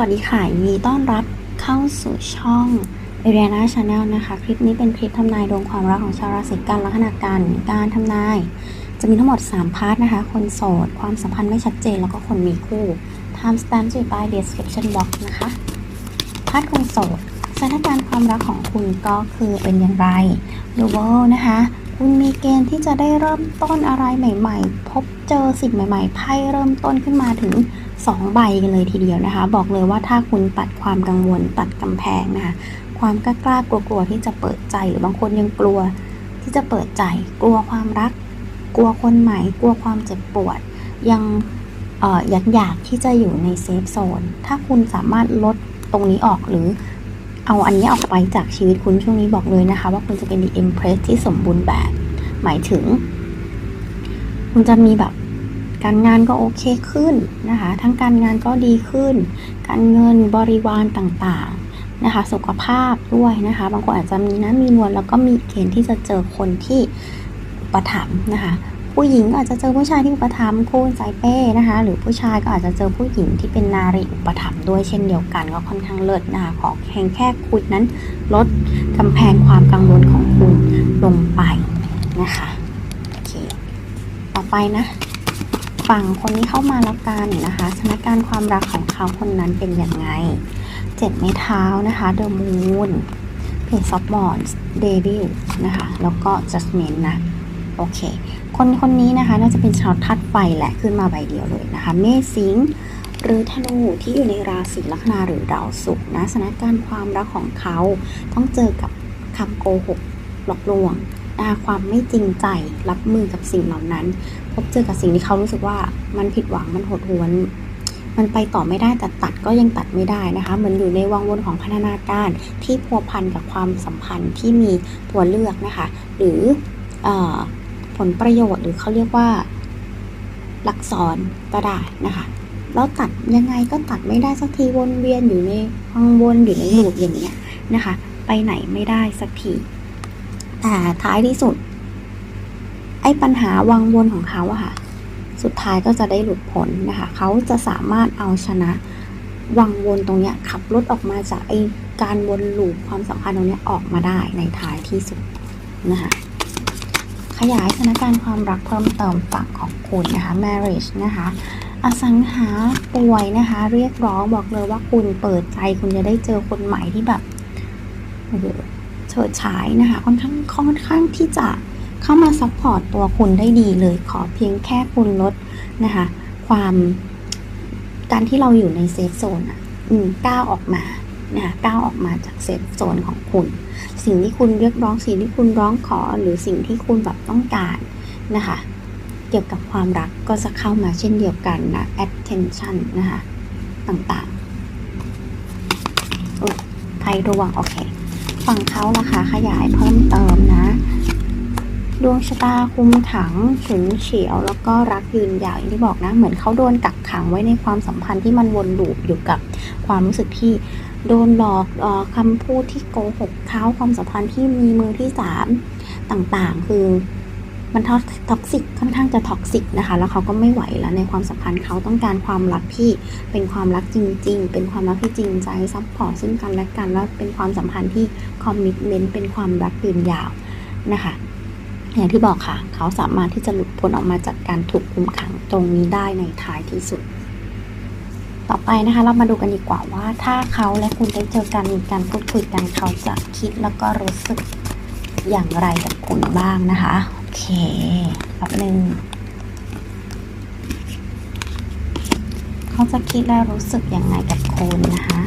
วัสดีค่ะยินดีต้อนรับเข้าสู่ช่อง a r i a n a Channel นะคะ คลิปนี้เป็นคลิปทำนายดวงความรักของชาวราศีกันลัคนากันการทำนาย จะมีทั้งหมด 3 พาร์ทนะคะ คนโสด ความสัมพันธ์ไม่ชัดเจน แล้วก็คนมีคู่ time stamp จะอยู่ใต้ description box นะคะ พาร์ทคนโสดสถานการณ์ความรักของคุณก็คือเป็นอย่างไร The World นะคะ คุณมีเกณฑ์ที่จะได้เริ่มต้นอะไรใหม่ ๆ พบเจอสิ่งใหม่ ๆไพ่เริ่มต้นขึ้นมาถึง 2 ใบกันเลยทีเดียวนะคะ บอกเลยว่าถ้าคุณตัดความกังวลตัดกำแพงนะคะความกล้ากล้ากลัวกลัวๆที่จะเปิดใจหรือบางคนยังกลัวที่จะเปิดใจ กลัวความรัก กลัวคนใหม่กลัวความเจ็บปวด ยังเอ่ออยากอยากที่จะอยู่ในเซฟโซนถ้าคุณสามารถลดตรงนี้ออกหรือเอาอันนี้ออกไปจากชีวิตคุณช่วงนี้บอกเลยนะคะ ว่าคุณจะเป็น the empress ที่สมบูรณ์แบบ หมายถึง คุณจะมีแบบ การงานก็โอเคขึ้นนะคะ ทั้งการงานก็ดีขึ้น การเงินบริวารต่างๆนะคะ สุขภาพด้วยนะคะ บางคนอาจจะมีนะมีนวลแล้วก็มีเกณฑ์ที่จะเจอคนที่อุปถัมภ์นะคะผู้หญิงก็อาจจะเจอผู้ชายที่อุปถัมภ์คู่สายเป้นะคะ หรือผู้ชายก็อาจจะเจอผู้หญิงที่เป็นนารีอุปถัมภ์ด้วยเช่นเดียวกันก็ค่อนข้างเลิศนะคะขอเพียงแค่คุณนั้นลดกำแพงความกังวลของคุณลงไปนะคะโอเคต่อไปนะ ฝั่งคนนี้เข้ามาแล้วกันนะคะสถานการณ์ความรักของเขาคนนั้นเป็นยังไงเจ็ดไม้เท้านะคะ The Moon เพจซอฟบอนเดวิลนะคะแล้วก็ Judgment นะโอเค คนคนนี้นะคะน่าจะเป็นชาวทัดไฟแหละขึ้นมาใบเดียวเลยนะคะเมษสิงห์หรือธนูที่อยู่ในราศีลัคนาหรือดาวศุกร์นะสถานการณ์ความรักของเขาต้องเจอกับคำโกหกหลอกลวง นะคะความไม่จริงใจรับมือกับสิ่งเหล่านั้น พบเจอกับสิ่งที่เขารู้สึกว่ามันผิดหวังมันหดหวนมันไปต่อไม่ได้แต่ตัดก็ยังตัดไม่ได้นะคะเหมือนอยู่ในวังวนของพัฒนาการที่พัวพันกับความสัมพันธ์ที่มีตัวเลือกนะคะ หรืออผลประโยชน์หรือเขาเรียกว่าลักษรก็ได้นะคะแล้วตัดยังไงก็ตัดไม่ได้สักทีวนเวียนอยู่ในวังวนอยู่ในหลูปอย่างเงี้ยนะคะ ไปไหนไม่ได้สักที แต่ท้ายที่สุด ไอ้ปัญหาวังวนของเขาอะค่ะ สุดท้ายก็จะได้หลุดพ้นนะคะ เขาจะสามารถเอาชนะ วังวนตรงเนี้ยขับรถออกมาจากไอ้การวนลูปความสัมพันธ์ตรงเนี้ยออกมาได้ในท้ายที่สุดนะคะขยายสถานการณ์ความรักเพิ่มเติมฝั่งของคุณนะคะ marriage นะคะ อสังหาป่วยนะคะ เรียกร้องบอกเลยว่าคุณเปิดใจคุณจะได้เจอคนใหม่ที่แบบโอ้โห เฉิดฉายนะคะค่อนข้างค่อนข้างที่จะเข้ามาซัพพอร์ตตัวคุณได้ดีเลยขอเพียงแค่คุณลดนะคะความการที่เราอยู่ในเซฟโซนอะก้าวออกมานะคะก้าวออกมาจากเซฟโซนของคุณ สิ่งที่คุณเรียกร้องสิ่งที่คุณร้องขอหรือสิ่งที่คุณแบบต้องการนะคะเกี่ยวกับความรักก็จะเข้ามาเช่นเดียวกันนะ attention นะคะต่างๆไพ่ระวังโอเค ฝั่งเขาล่ะคะขยายเพิ่มเติมนะ ดวงชะตาคุมขังฉุนเฉียวแล้วก็รักยืนยาวอย่างที่บอกนะ เหมือนเขาโดนกักขังไว้ในความสัมพันธ์ที่มันวนลูปอยู่กับความรู้สึกที่โดนหลอกออคำพูดที่โกหกเขาความสัมพันธ์ที่มีมือที่สามต่างๆ คือ มันท็อกซิกค่อนข้างจะท็อกซิกนะคะ แล้วเขาก็ไม่ไหวแล้วในความสัมพันธ์เขาต้องการความรักที่เป็นความรักจริง ๆ เป็นความรักที่จริงใจซัพพอร์ตซึ่งกันและกันแล้วเป็นความสัมพันธ์ที่คอมมิชเมนต์เป็นความรักยืนยาวนะคะอย่างที่บอกค่ะ เขาสามารถที่จะหลุดพ้นออกมาจากการถูกคุมขังตรงนี้ได้ในท้ายที่สุด ต่อไปนะคะเรามาดูกันดีกว่าว่า ถ้าเขาและคุณได้เจอกันมีการพูดคุยกันเขาจะคิดแล้วก็รู้สึกอย่างไรกับคุณบ้างนะคะ เคแป๊บนึงเขาจะคิดและรู้สึกย่างไรกับคุณนะคะ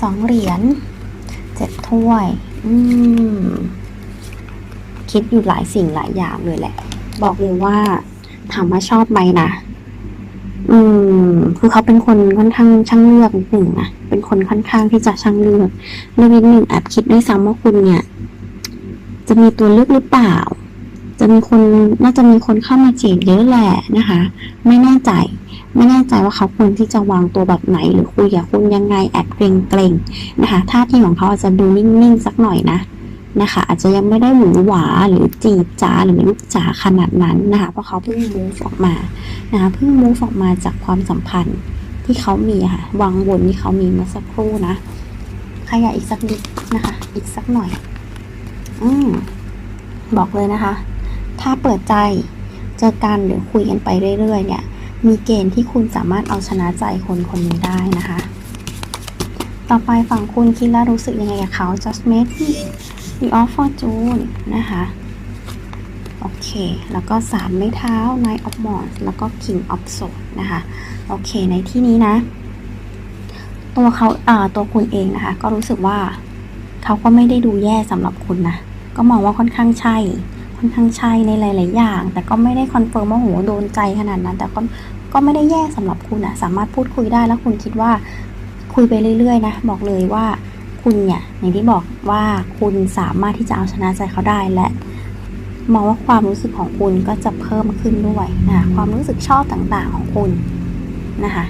สองเหรียญเจ็ดถ้วย อืม คิดอยู่หลายสิ่งหลายอย่างเลยแหละ บอกเลยว่าถามว่าชอบไหมนะ อืม คือเขาเป็นคนค่อนข้างช่างเลือกนิดหนึ่งนะ เป็นคนค่อนข้างที่จะช่างเลือกเลือกนิดหนึ่งแอบคิดด้วยซ้ำว่าคุณเนี่ย จะมีตัวเลือกหรือเปล่า จะมีคนน่าจะมีคนเข้ามาจีบเยอะแหละนะคะ ไม่แน่ใจ ไม่แน่ใจว่าเขาควรที่จะวางตัวแบบไหน หรือคุยกับคุณยังไงแอบเกรงเกรงๆนะคะท่าทีของเขาอาจจะดูนิ่งๆสักหน่อยนะนะคะ อาจจะยังไม่ได้หวือหวาหรือจีบจ๋าหรือลูกจ๋าขนาดนั้นนะคะเพราะเขาเพิ่งมูฟออกมานะคะเพิ่งมูฟออกมาจากความสัมพันธ์ที่เขามีค่ะวังวนที่เขามีเมื่อสักครู่นะขยายอีกสักนิดนะคะ อีกสักหน่อย อืมบอกเลยนะคะ ถ้าเปิดใจเจอกันหรือคุยกันไปเรื่อยๆ เนี่ย มีเกณฑ์ที่คุณสามารถเอาชนะใจคนคนนี้ได้นะคะ ต่อไปฝั่งคุณคิดแล้วรู้สึกยังไงกับเขา just made the of fortune นะคะโอเค แล้วก็สามไม้เท้า Knight of Wands แล้วก็ King of Swords นะคะ โอเค ในที่นี้นะ ตัวเขาอ่าตัวคุณเองนะคะ ก็รู้สึกว่าเขาก็ไม่ได้ดูแย่สำหรับคุณนะ ก็มองว่าค่อนข้างใช่ ค่อนข้างใช่ในหลาย ๆ อย่าง แต่ก็ไม่ได้คอนเฟิร์มว่าโหโดนใจขนาดนั้น แต่ก็ก็ไม่ได้แย่สำหรับคุณอะสามารถพูดคุยได้แล้วคุณคิดว่าคุยไปเรื่อย ๆ นะ บอกเลยว่าคุณเนี่ยอย่างที่บอกว่าคุณสามารถที่จะเอาชนะใจเขาได้และมองว่าความรู้สึกของคุณก็จะเพิ่มขึ้นด้วยนะความรู้สึกชอบต่างๆของคุณนะคะ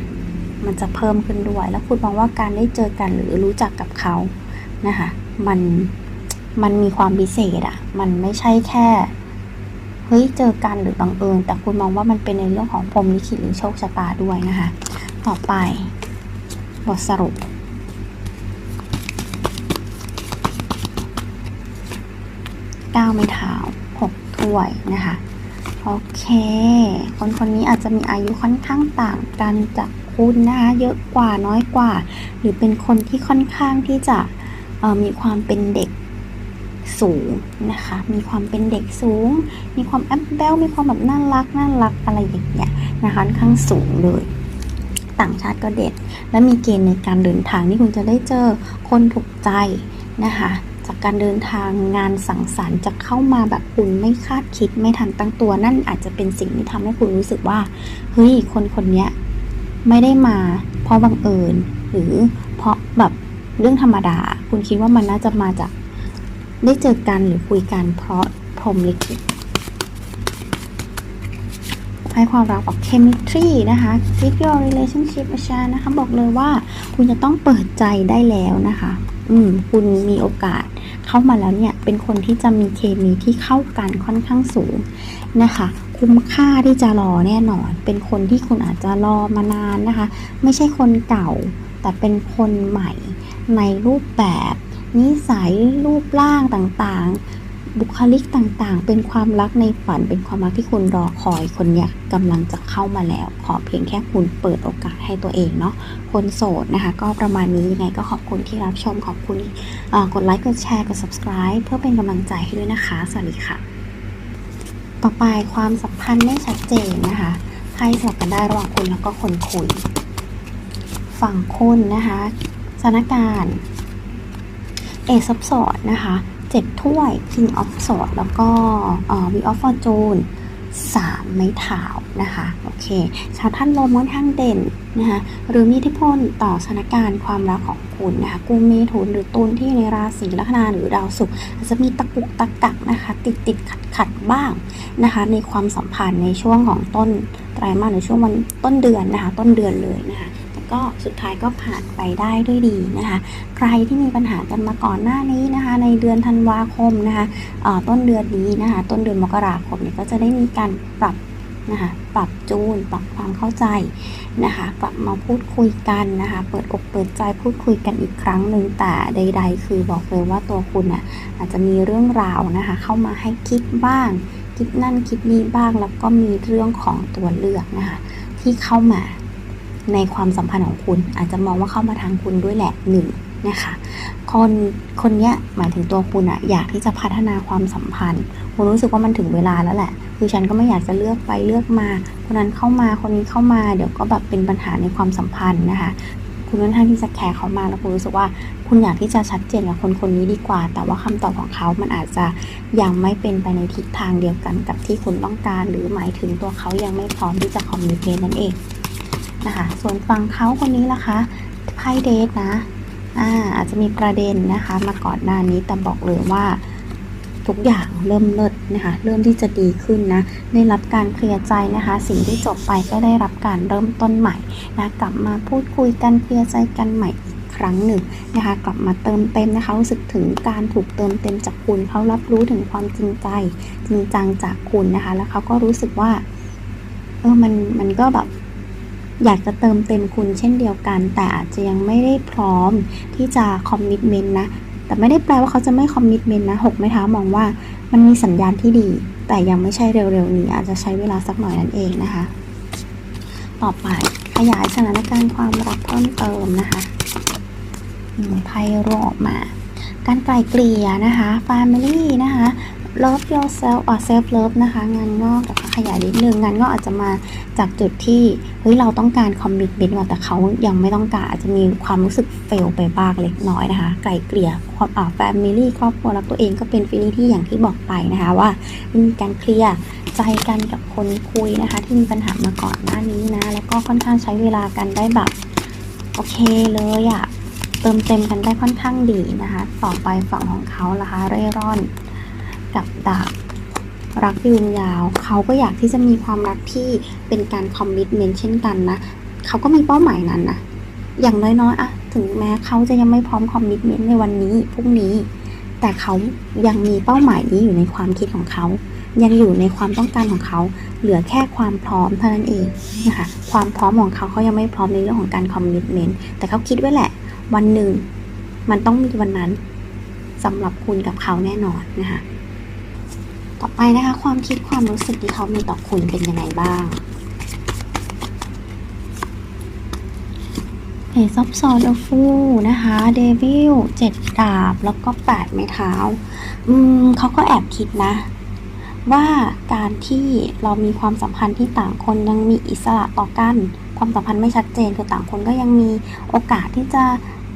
มันจะเพิ่มขึ้นด้วย แล้วคุณมองว่าการได้เจอกันหรือรู้จักกับเขานะคะมัน มันมีความพิเศษอะมันไม่ใช่แค่เฮ้ยเจอกันหรือบังเอิญ แต่คุณมองว่ามันเป็นในเรื่องของพรมลิขิตหรือโชคชะตาด้วยนะคะ ต่อไป บทสรุปก้าวไม่เท้าหกถ้วยนะคะ โอเค คนคนนี้อาจจะมีอายุค่อนข้างต่างกันจากคุณนะคะเยอะกว่าน้อยกว่า หรือเป็นคนที่ค่อนข้างที่จะมีความเป็นเด็ก สูงนะคะ มีความเป็นเด็กสูง มีความแอปเบลมีความแบบน่ารักน่ารักอะไรอย่างเงี้ยนะคะค่อนข้างสูงเลย ต่างชาติก็เด็ด และมีเกณฑ์ในการเดินทางที่คุณจะได้เจอคนถูกใจนะคะจากการเดินทางงานสังสรรค์จะเข้ามาแบบคุณไม่คาดคิดไม่ทันตั้งตัว นั่นอาจจะเป็นสิ่งที่ทำให้คุณรู้สึกว่าเฮ้ยคนคนเนี้ยไม่ได้มา เพราะบังเอิญ หรือเพราะแบบเรื่องธรรมดา คุณคิดว่ามันน่าจะมาจาก ได้เจอกันหรือคุยกันเพราะพรมลิขิตให้ความรักบอก chemistry นะคะ with your relationship อาจารย์นะคะบอกเลยว่าคุณจะต้องเปิดใจได้แล้วนะคะ อืม คุณมีโอกาสเข้ามาแล้วเนี่ย เป็นคนที่จะมีเคมีที่เข้ากันค่อนข้างสูงนะคะ คุ้มค่าที่จะรอแน่นอน เป็นคนที่คุณอาจจะรอมานานนะคะ ไม่ใช่คนเก่า แต่เป็นคนใหม่ในรูปแบบ นิสัยรูปร่างต่างๆ บุคลิกต่างๆ เป็นความรักในฝัน เป็นความรักที่คุณรอคอยคนเนี้ยกำลังจะเข้ามาแล้ว ขอเพียงแค่คุณเปิดโอกาสให้ตัวเองเนาะคนโสดนะคะ ก็ประมาณนี้ยังไงก็ขอบคุณที่รับชมขอบคุณกดไลค์กดแชร์กด subscribe เพื่อเป็นกำลังใจให้ด้วยนะคะ สวัสดีค่ะ ต่อไปความสัมพันธ์ไม่ชัดเจนนะคะให้สลับกันได้ระหว่างคุณแล้วก็คนคุย ฝั่งคุณนะคะสถานการณ์ เอซับสอดนะคะเจ็ดถ้วย King of s w o r d แล้วก็เอ่อ e of Fortune สามไม้เท้านะคะโอเค ชาวท่านลมค่อนข้างเด่นนะคะหรือมีอิทธิพลต่อสถานการณ์ความรักของคุณนะคะกุมเมถุนหรือตุลที่ในราศีลัคนาหรือดาวศุกร์อาจจะมีตะกุกตะกักนะคะติดติดขัดขัดบ้างนะคะในความสัมพันธ์ในช่วงของต้นไตรมาสหรือช่วงวันต้นเดือนนะคะต้นเดือนเลยนะคะ ก็สุดท้ายก็ผ่านไปได้ด้วยดีนะคะ ใครที่มีปัญหากันมาก่อนหน้านี้นะคะ ในเดือนธันวาคมนะคะต้นเดือนนี้นะคะ ต้นเดือนมกราคมเนี่ยก็จะได้มีการปรับนะคะปรับจูนปรับความเข้าใจนะคะกลับมาพูดคุยกันนะคะเปิดอกเปิดใจพูดคุยกันอีกครั้งหนึ่งแต่ใด ๆ คือบอกเลยว่าตัวคุณน่ะอาจจะมีเรื่องราวนะคะเข้ามาให้คิดบ้าง คิดนั่นคิดนี่บ้างแล้วก็มีเรื่องของตัวเลือกนะคะที่เข้ามา ในความสัมพันธ์ของคุณ อาจจะมองว่าเข้ามาทางคุณด้วยแหละหนึ่งนะคะคนคนเนี้ยหมายถึงตัวคุณอะอยากที่จะพัฒนาความสัมพันธ์คุณรู้สึกว่ามันถึงเวลาแล้วแหละ คือฉันก็ไม่อยากจะเลือกไปเลือกมา คนนั้นเข้ามาคนนี้เข้ามาเดี๋ยวก็แบบเป็นปัญหาในความสัมพันธ์นะคะคุณค่อนข้างที่จะแคร์เขามาแล้วคุณรู้สึกว่าคุณอยากที่จะชัดเจนกับคนคนนี้ดีกว่า แต่ว่าคำตอบของเขา มันอาจจะยังไม่เป็นไปในทิศทางเดียวกันกับที่คุณต้องการ หรือหมายถึงตัวเขายังไม่พร้อมที่จะคอมมิวนิเคชนั่นเอง นะคะ ส่วนฝั่งเขาคนนี้ล่ะคะไพ่เดทนะอาอาจจะมีประเด็นนะคะ มาก่อนหน้านี้แต่บอกเลยว่าทุกอย่างเริ่มเลิศนะคะเริ่มที่จะดีขึ้นนะได้รับการเคลียร์ใจนะคะ สิ่งที่จบไปก็ได้รับการเริ่มต้นใหม่นะกลับมาพูดคุยกันเคลียร์ใจกันใหม่อีกครั้งหนึ่งนะคะกลับมาเติมเต็มนะคะรู้สึกถึงการถูกเติมเต็มจากคุณเขารับรู้ถึงความจริงใจจริงจังจากคุณนะคะ แล้วเขาก็รู้สึกว่าเออมันมันก็แบบ อยากจะเติมเต็มคุณเช่นเดียวกัน แต่อาจจะยังไม่ได้พร้อมที่จะคอมมิชเมนต์นะ แต่ไม่ได้แปลว่าเขาจะไม่คอมมิชเมนต์นะหกไม้เท้ามองว่ามันมีสัญญาณที่ดี แต่ยังไม่ใช่เร็วๆนี้ อาจจะใช้เวลาสักหน่อยนั่นเองนะคะ ต่อไปขยายสถานการณ์ความรักเพิ่มเติมนะคะไพ่รวออกมา การไกลเกลี่ยนะคะ family นะคะ love yourself or self love นะคะ งานงอกแต่ขยายนิดนึงงานงอกอาจจะมาจากจุดที่เฮ้ยเราต้องการ commitment ว่ะแต่เขายังไม่ต้องการอาจจะมีความรู้สึก fail ไปบ้างเล็กน้อยนะคะ ไกลเกลี่ยความอ่า family ครอบครัวรักตัวเองก็เป็นฟีลิ่งที่อย่างที่บอกไปนะคะว่ามีการเคลียร์ใจกันกับคนคุยนะคะ ที่มีปัญหามาก่อนหน้านี้นะ แล้วก็ค่อนข้างใช้เวลากันได้แบบโอเคเลยอะเติมเต็มกันได้ค่อนข้างดีนะคะ ต่อไปฝั่งของเขาล่ะคะเร่ร่อน กับดาบรักยืนยาว เขาก็อยากที่จะมีความรักที่เป็นการคอมมิชเมนต์เช่นกันนะ เขาก็มีเป้าหมายนั้นนะ อย่างน้อยๆอะถึงแม้เขาจะยังไม่พร้อมคอมมิชเมนต์ในวันนี้พรุ่งนี้ แต่เขายังมีเป้าหมายนี้อยู่ในความคิดของเขา ยังอยู่ในความต้องการของเขา เหลือแค่ความพร้อมเท่านั้นเองนะคะ ความพร้อมของเขาเขายังไม่พร้อมในเรื่องของการคอมมิชเมนต์แต่เขาคิดไว้แหละ วันหนึ่งมันต้องมีวันนั้นสำหรับคุณกับเขาแน่นอนนะคะ ต่อไปนะคะ ความคิดความรู้สึกที่เขามีต่อคุณเป็นยังไงบ้างเพจซับซ้อนอฟูนะคะเดวิลเจ็ดดาบ แล้วก็แปดไม้เท้า อืมเขาก็แอบคิดนะ ว่าการที่เรามีความสัมพันธ์ที่ต่างคนยังมีอิสระต่อกัน ความสัมพันธ์ไม่ชัดเจนคือต่างคนก็ยังมีโอกาสที่จะ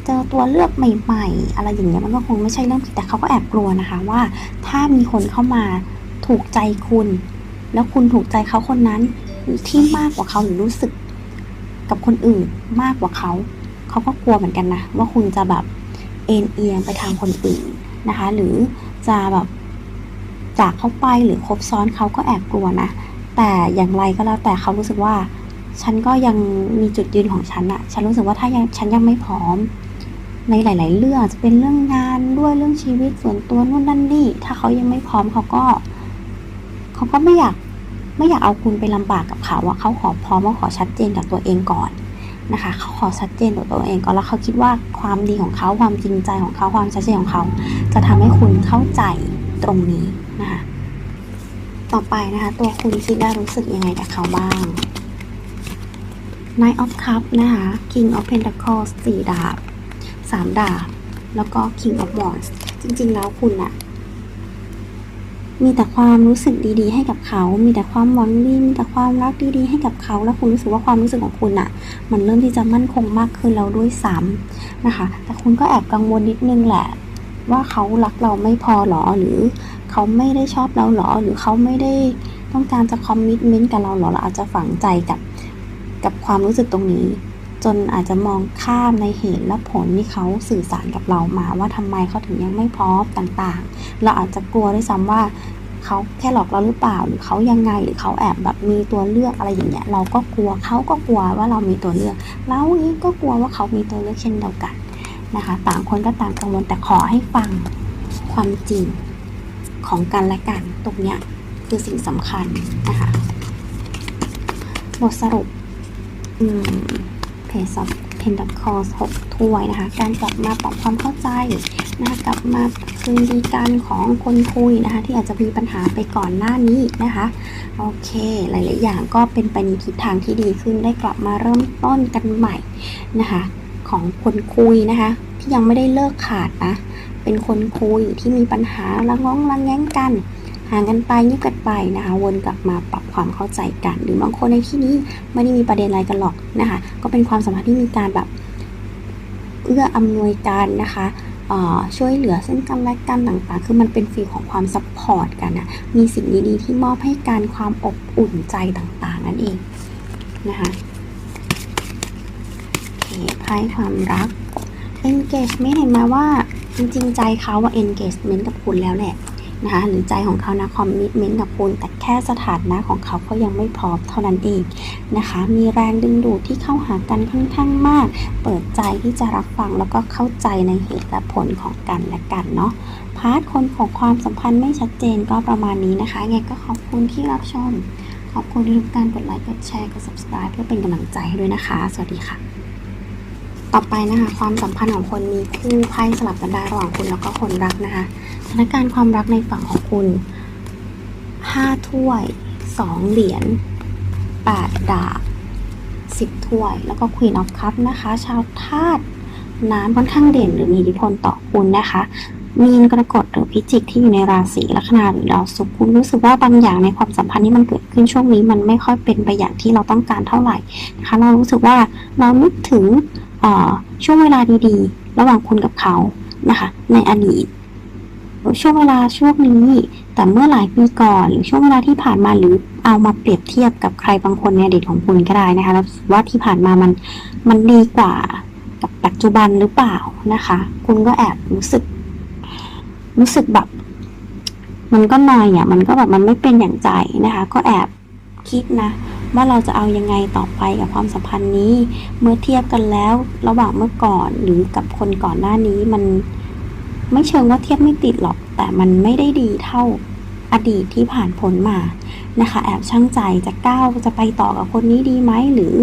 เจอตัวเลือกใหม่ ๆ อะไรอย่างเงี้ยมันก็คงไม่ใช่เรื่องผิดแต่เขาก็แอบกลัวนะคะว่า ถ้ามีคนเข้ามาถูกใจคุณ แล้วคุณถูกใจเขาคนนั้นที่มากกว่าเขาหรือรู้สึก กับคนอื่นมากกว่าเขา เขาก็กลัวเหมือนกันนะว่าคุณจะแบบเอ็นเอียงไปทางคนอื่นนะคะ หรือจะแบบจากเขาไปหรือคบซ้อนเขาก็แอบกลัวนะ แต่อย่างไรก็แล้วแต่เขารู้สึกว่า ฉันก็ยังมีจุดยืนของฉันอะฉันรู้สึกว่าถ้ายังฉันยังไม่พร้อม ในหลาย ๆ เรื่องจะเป็นเรื่องงานด้วยเรื่องชีวิตส่วนตัวนู่นนั่นนี่ ถ้าเขายังไม่พร้อมเขาก็ เขาก็ไม่อยากไม่อยากเอาคุณไปลำบากกับเขาอะเขาขอพร้อมว่าขอชัดเจนกับตัวเองก่อนนะคะ เขาขอชัดเจนกับตัวเองก่อนแล้วเขาคิดว่าความดีของเขาความจริงใจของเขาความชัดเจนของเขา จะทำให้คุณเข้าใจตรงนี้นะคะต่อไปนะคะ ตัวคุณคิดได้รู้สึกยังไงกับเขาบ้าง Knight of Cups นะคะ King of Pentacles สี่ดาบ สามดาบ แล้วก็ King of Wands จริง ๆ แล้วคุณอะมีแต่ความรู้สึกดีๆ ให้กับเขา มีแต่ความหวังดี มีแต่ความรักดีๆ ให้กับเขา แล้วคุณรู้สึกว่าความรู้สึกของคุณอะมันเริ่มที่จะมั่นคงมากขึ้นแล้วด้วยซ้ำนะคะ แต่คุณก็แอบกังวลนิดนึงแหละ ว่าเขารักเราไม่พอหรอ หรือเขาไม่ได้ชอบเราหรอ หรือเขาไม่ได้ต้องการจะคอมมิชเมนต์กับเราหรอ เราอาจจะฝังใจกับกับความรู้สึกตรงนี้ จนอาจจะมองข้ามในเหตุและผลที่เขาสื่อสารกับเรามาว่าทำไมเขาถึงยังไม่พร้อมต่างๆ เราอาจจะกลัวด้วยซ้ำว่าเขาแค่หลอกเราหรือเปล่าหรือเขายังไงหรือเขาแอบแบบมีตัวเลือกอะไรอย่างเงี้ยเราก็กลัวเขาก็กลัวว่าเรามีตัวเลือกเราเองก็กลัวว่าเขามีตัวเลือกเช่นเดียวกันนะคะ ต่างคนก็ต่างกังวลแต่ขอให้ฟังความจริงของกันและกันตรงเนี้ยคือสิ่งสำคัญนะคะบทสรุป อืม เพจซับเพนดับคอสหกถ้วยนะคะ การกลับมาปรับความเข้าใจนะคะกลับมาคืนดีกันของคนคุยนะคะ ที่อาจจะมีปัญหาไปก่อนหน้านี้นะคะ โอเค หลาย ๆ อย่างก็เป็นไปในทิศทางที่ดีขึ้นได้กลับมาเริ่มต้นกันใหม่นะคะ ของคนคุยนะคะ ที่ยังไม่ได้เลิกขาดนะ เป็นคนคุยที่มีปัญหาละง้องละแง้งกัน ห่างกันไปเงียบกันไปนะคะ วนกลับมาปรับความเข้าใจกัน หรือบางคนในที่นี้ไม่ได้มีประเด็นอะไรกันหรอกนะคะ ก็เป็นความสัมพันธ์ที่มีการแบบเอื้ออำนวยการนะคะช่วยเหลือซึ่งกันและกันต่างๆ คือมันเป็นฟีลของความซัพพอร์ตกันนะ มีสิ่งดีๆที่มอบให้การความอบอุ่นใจต่างๆ นั่นเองนะคะโอเคไพ่ความรัก engagement เห็นไหมว่าจริงๆใจเขาว่า engagement กับคุณแล้วแหละ นะคะหรือใจของเขานะ commitment กับคุณ แต่แค่สถานะของเขาเขายังไม่พร้อมเท่านั้นเองนะคะ มีแรงดึงดูดที่เข้าหากันค่อนข้างมาก เปิดใจที่จะรับฟังแล้วก็เข้าใจในเหตุและผลของกันและกันเนาะพาร์ทคนของความสัมพันธ์ไม่ชัดเจนก็ประมาณนี้นะคะไงก็ขอบคุณที่รับชม ขอบคุณทุกการกดไลค์กดแชร์กด subscribe เพื่อเป็นกำลังใจให้ด้วยนะคะ สวัสดีค่ะ ต่อไปนะคะ ความสัมพันธ์ของคนมีคู่ไพ่สลับกันได้ระหว่างคุณแล้วก็คนรักนะคะสถานการณ์ความรักในฝั่งของคุณ5ถ้วย2เหรียญ8ดาบ10ถ้วย แล้วก็ Queen of Cup นะคะ ชาวธาตุน้ำค่อนข้างเด่นหรือมีอิทธิพลต่อคุณนะคะมีนกรกฎหรือพิจิกที่อยู่ในราศีลัคนาหรือดาวศุกร์คุณรู้สึกว่าบางอย่างในความสัมพันธ์ที่มันเกิดขึ้นช่วงนี้ มันไม่ค่อยเป็นไปอย่างที่เราต้องการเท่าไหร่นะคะ เรารู้สึกว่าเรานึกถึง ช่วงเวลาดีๆ ระหว่างคุณกับเขานะคะ ในอดีต ช่วงเวลาช่วงนี้ แต่เมื่อหลายปีก่อน หรือช่วงเวลาที่ผ่านมาหรือเอามาเปรียบเทียบกับใครบางคนในอดีตของคุณก็ได้นะคะแล้วว่าที่ผ่านมามันมันดีกว่ากับปัจจุบันหรือเปล่านะคะ คุณก็แอบรู้สึก รู้สึกแบบ มันก็นอยอะมันก็แบบมันไม่เป็นอย่างใจนะคะ ก็แอบคิดนะ ว่าเราจะเอายังไงต่อไปกับความสัมพันธ์นี้ เมื่อเทียบกันแล้ว ระหว่างเมื่อก่อนหรือกับคนก่อนหน้านี้มันไม่เชิงว่าเทียบไม่ติดหรอก แต่มันไม่ได้ดีเท่าอดีตที่ผ่านพ้นมานะคะ แอบช่างใจจะก้าวจะไปต่อกับคนนี้ดีไหมหรือ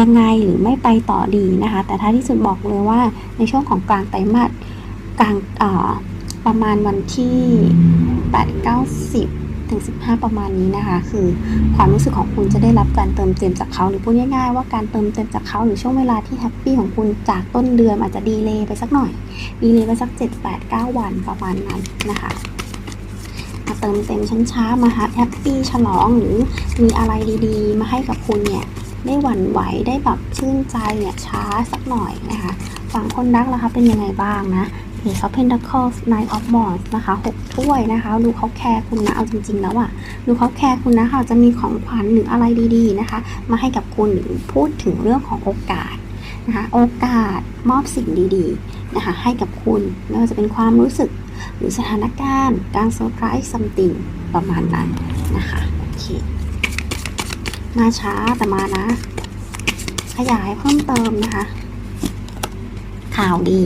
ยังไงหรือไม่ไปต่อดีนะคะ แต่ท้ายที่สุดบอกเลยว่าในช่วงของกลางไตรมาสกลางประมาณวันที่8 9 10 ถึง15 ประมาณนี้นะคะ คือความรู้สึกของคุณจะได้รับการเติมเต็มจากเขาหรือพูดง่ายๆว่าการเติมเต็มจากเขาหรือช่วงเวลาที่แฮปปี้ของคุณจากต้นเดือนอาจจะดีเลย์ไปสักหน่อย ดีเลยไปสัก 7 8 9 วันประมาณนั้นนะคะมาเติมเต็มช้นช้ามาแฮปปี้ฉลองหรือมีอะไรดีๆ มาให้กับคุณเนี่ยได้หวั่นไหวได้แบบชื่นใจเนี่ยช้าสักหน่อยนะคะฝั่งคนรักล่ะคะเป็นยังไงบ้างนะ เดี๋ยวเขา Pentacles Knight of Wands นะคะหกถ้วยนะคะ ดูเขาแคร์คุณนะ เอาจริง ๆ แล้วอะดูเขาแคร์คุณนะคะจะมีของขวัญหรืออะไรดีๆนะคะ มาให้กับคุณหรือพูดถึงเรื่องของโอกาสนะคะโอกาสมอบสิ่งดีๆนะคะให้กับคุณไม่ว่าจะเป็นความรู้สึกหรือสถานการณ์ การเซอร์ไพรส์ something ประมาณนั้นนะคะโอเคมาช้าแต่มานะ ขยายเพิ่มเติมนะคะ ข่าวดี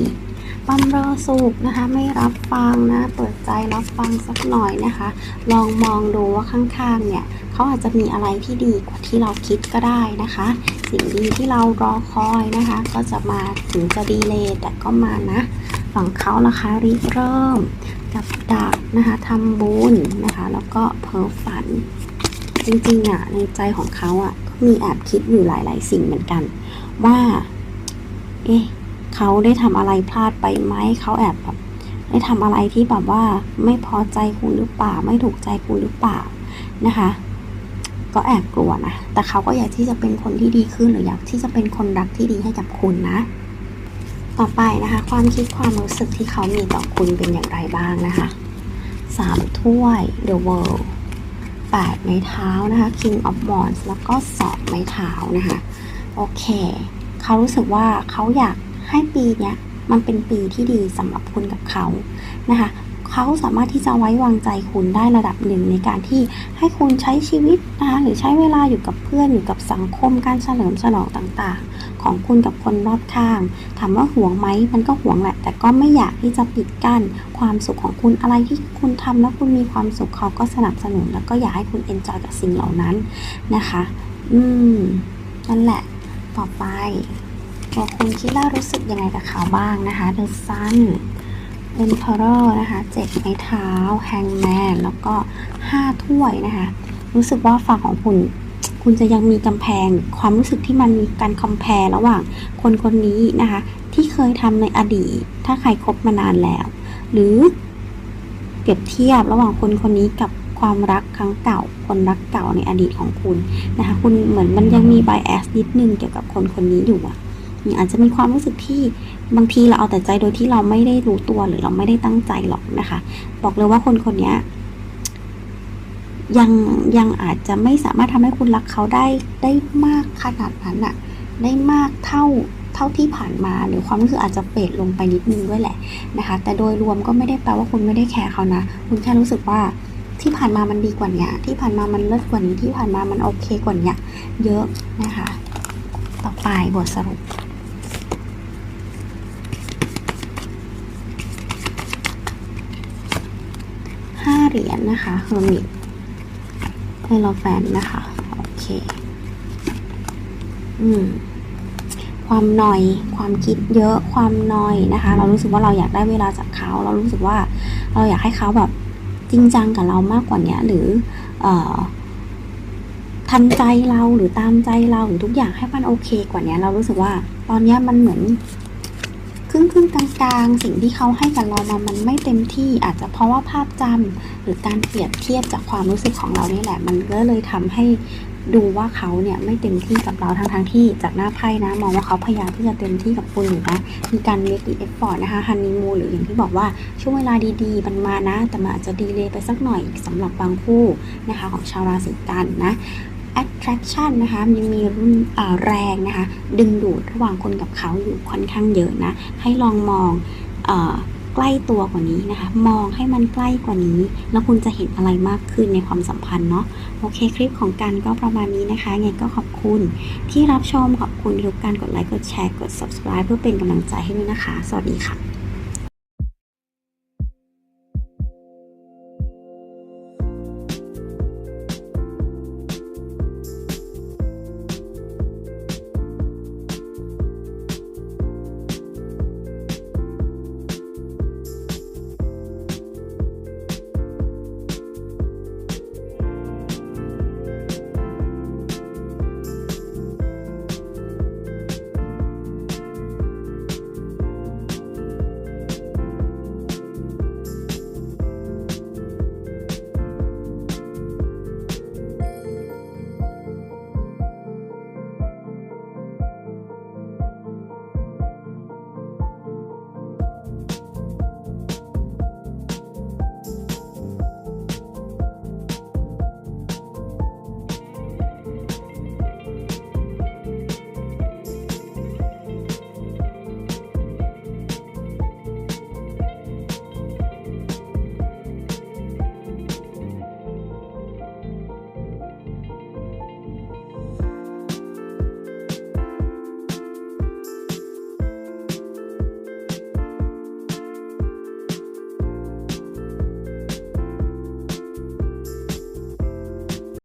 บำเรอสุขนะคะ ไม่รับฟังนะ เปิดใจรับฟังสักหน่อยนะคะ ลองมองดูว่าข้างๆเนี่ยเขาอาจจะมีอะไรที่ดีกว่าที่เราคิดก็ได้นะคะ สิ่งดีที่เรารอคอยนะคะ ก็จะมาถึงจะดีเลยแต่ก็มานะฝั่งเขาล่ะคะริเริ่ม กับดักนะคะทำบุญนะคะ แล้วก็เพ้อฝัน จริงๆอะในใจของเขาอะก็มีแอบคิดอยู่หลาย ๆ สิ่งเหมือนกัน ว่า เอ๊ะ เขาได้ทำอะไรพลาดไปไหมเขาแอบแบบได้ทำอะไรที่แบบว่าไม่พอใจคุณหรือเปล่า ไม่ถูกใจคุณหรือเปล่านะคะ ก็แอบกลัวนะ แต่เขาก็อยากที่จะเป็นคนที่ดีขึ้นหรืออยากที่จะเป็นคนรักที่ดีให้กับคุณนะ ต่อไปนะคะ ความคิดความรู้สึกที่เขามีต่อคุณเป็นอย่างไรบ้างนะคะสามถ้วย The World แปดไม้เท้านะคะ King of Wands แล้วก็สองไม้เท้านะคะ โอเค เขารู้สึกว่าเขาอยาก ให้ปีเนี้ยมันเป็นปีที่ดีสำหรับคุณกับเขานะคะเขาสามารถที่จะไว้วางใจคุณได้ระดับหนึ่งในการที่ให้คุณใช้ชีวิตนะคะหรือใช้เวลาอยู่กับเพื่อนอยู่กับสังคมการเฉลิมฉลองต่างๆ ของคุณกับคนรอบข้างถามว่าห่วงไหมมันก็ห่วงแหละ แต่ก็ไม่อยากที่จะปิดกั้นความสุขของคุณอะไรที่คุณทำแล้วคุณมีความสุขเขาก็สนับสนุน แล้วก็อยากให้คุณเอนจอยกับสิ่งเหล่านั้นนะคะ อืมนั่นแหละต่อไป ตัวคุณคิดว่ารู้สึกยังไงกับเขาบ้างนะคะ The Sun Emperor นะคะเจ็ดไม้เท้า Hangman แล้วก็ห้าถ้วยนะคะ รู้สึกว่าฝั่งของคุณ คุณจะยังมีกำแพง ความรู้สึกที่มันมีการคอมเพลระหว่างคนคนนี้นะคะ ที่เคยทำในอดีต ถ้าใครคบมานานแล้ว หรือเปรียบเทียบระหว่างคนคนนี้กับความรักครั้งเก่า คนรักเก่าในอดีตของคุณนะคะ คุณเหมือนมันยังมี bias นิดนึงเกี่ยวกับคนคนนี้อยู่อะ อาจจะมีความรู้สึกที่บางทีเราเอาแต่ใจโดยที่เราไม่ได้รู้ตัวหรือเราไม่ได้ตั้งใจหรอกนะคะ บอกเลยว่าคนคนนี้ยังยังอาจจะไม่สามารถทำให้คุณรักเขาได้ได้มากขนาดนั้นอะได้มากเท่าเท่าที่ผ่านมา หรือความรู้สึกอาจจะเฟดลงไปนิดนึงด้วยแหละนะคะ แต่โดยรวมก็ไม่ได้แปลว่าคุณไม่ได้แคร์เขานะ คุณแค่รู้สึกว่าที่ผ่านมามันดีกว่านี้ที่ผ่านมามันเลิศกว่านี้ที่ผ่านมามันโอเคกว่านี้เยอะนะคะ ต่อไปบทสรุป ห้า เหรียญนะคะเฮอร์มิตเอลแฟนนะคะ โอเค อืม ความหน่อย ความคิดเยอะ ความหน่อยนะคะ เรารู้สึกว่าเราอยากได้เวลาจากเขา เรารู้สึกว่าเราอยากให้เขาแบบจริงจังกับเรามากกว่านี้หรือ เอ่อทันใจเราหรือตามใจเราหรือทุกอย่างให้มันโอเคกว่านี้เรารู้สึกว่า ตอนนี้มันเหมือน รึ่งครึ่งกลางกลางๆ สิ่งที่เขาให้กับเรามามันไม่เต็มที่อาจจะเพราะว่าภาพจำหรือการเปรียบเทียบจากความรู้สึกของเรานี่แหละ มันก็เลยทำให้ดูว่าเขาเนี่ยไม่เต็มที่กับเราทั้งทางๆที่จากหน้าไพ่นะ มองว่าเขาพยายามที่จะเต็มที่กับคุณอยู่นะมีการ make the effort นะคะฮันนีมูหรืออย่างที่บอกว่าช่วงเวลาดีๆมันมานะ แต่มันอาจจะดีเลยไปสักหน่อยสำหรับบางคู่นะคะของชาวราศีกันนะ attraction นะคะยังมีรุ่นแรงนะคะดึงดูดระหว่างคนกับเขาอยู่ค่อนข้างเยอะนะ ให้ลองมองอใกล้ตัวกว่านี้นะคะ มองให้มันใกล้กว่านี้ แล้วคุณจะเห็นอะไรมากขึ้นในความสัมพันธ์เนาะโอเคคลิปของกันก็ประมาณนี้นะคะไงก็ขอบคุณที่รับชมขอบคุณทุกการกดไลค์กดแชร์กด subscribe เพื่อเป็นกำลังใจให้ด้วยนะคะ สวัสดีค่ะ